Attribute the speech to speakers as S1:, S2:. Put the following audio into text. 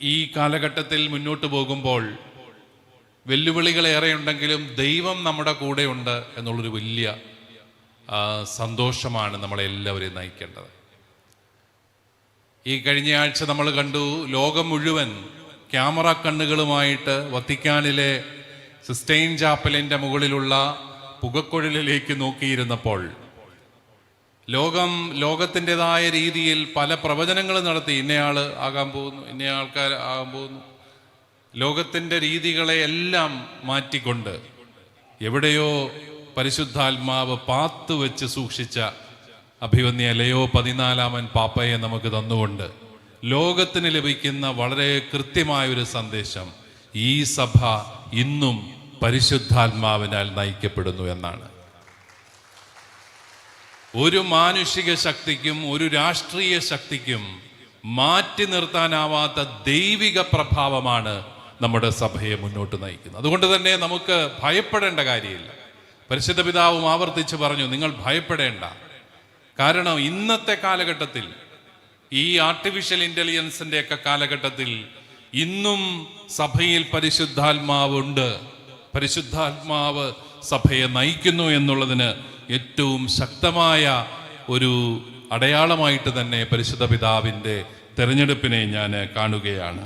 S1: ഈ കാലഘട്ടത്തിൽ മുന്നോട്ട് പോകുമ്പോൾ വെല്ലുവിളികളേറെ ഉണ്ടെങ്കിലും ദൈവം നമ്മുടെ കൂടെയുണ്ട് എന്നുള്ളൊരു വലിയ സന്തോഷമാണ് സന്തോഷമാണ് നമ്മളെല്ലാവരെയും നയിക്കേണ്ടത്. ഈ കഴിഞ്ഞ ആഴ്ച നമ്മൾ കണ്ടു ലോകം മുഴുവൻ ക്യാമറ കണ്ണുകളുമായിട്ട് വത്തിക്കാനിലെ സിസ്റ്റൈൻ ചാപ്പലിന്റെ മുകളിലുള്ള പുകക്കുഴലിലേക്ക് നോക്കിയിരുന്നപ്പോൾ ലോകം ലോകത്തിന്റെതായ രീതിയിൽ പല പ്രവചനങ്ങൾ നടത്തി. ഇന്നയാൾ ആകാൻ പോകുന്നു ഇന്ന ആൾക്കാർ ആകാൻ പോകുന്നു. ലോകത്തിന്റെ രീതികളെ എല്ലാം മാറ്റിക്കൊണ്ട് എവിടെയോ പരിശുദ്ധാത്മാവ് പാത്തു വെച്ച് സൂക്ഷിച്ച അഭിവന്യ ലയോ പതിനാലാമൻ പാപ്പയെ നമുക്ക് തന്നുകൊണ്ട് ലോകത്തിന് ലഭിക്കുന്ന വളരെ കൃത്യമായൊരു സന്ദേശം ഈ സഭ ഇന്നും പരിശുദ്ധാത്മാവിനാൽ നയിക്കപ്പെടുന്നു എന്നാണ്. ഒരു മാനുഷിക ശക്തിക്കും ഒരു രാഷ്ട്രീയ ശക്തിക്കും മാറ്റി നിർത്താനാവാത്ത ദൈവിക പ്രഭാവമാണ് നമ്മുടെ സഭയെ മുന്നോട്ട് നയിക്കുന്നത്. അതുകൊണ്ട് തന്നെ നമുക്ക് ഭയപ്പെടേണ്ട കാര്യമില്ല. പരിശുദ്ധ പിതാവും ആവർത്തിച്ച് പറഞ്ഞു നിങ്ങൾ ഭയപ്പെടേണ്ട. കാരണം ഇന്നത്തെ കാലഘട്ടത്തിൽ ഈ ആർട്ടിഫിഷ്യൽ ഇന്റലിജൻസിന്റെ ഒക്കെ കാലഘട്ടത്തിൽ ഇന്നും സഭയിൽ പരിശുദ്ധാത്മാവുണ്ട്. പരിശുദ്ധാത്മാവ് സഭയെ നയിക്കുന്നു എന്നുള്ളതിന് ഏറ്റവും ശക്തമായ ഒരു അടയാളമായിട്ട് തന്നെ പരിശുദ്ധ പിതാവിന്റെ തെരഞ്ഞെടുപ്പിനെ ഞാൻ കാണുകയാണ്.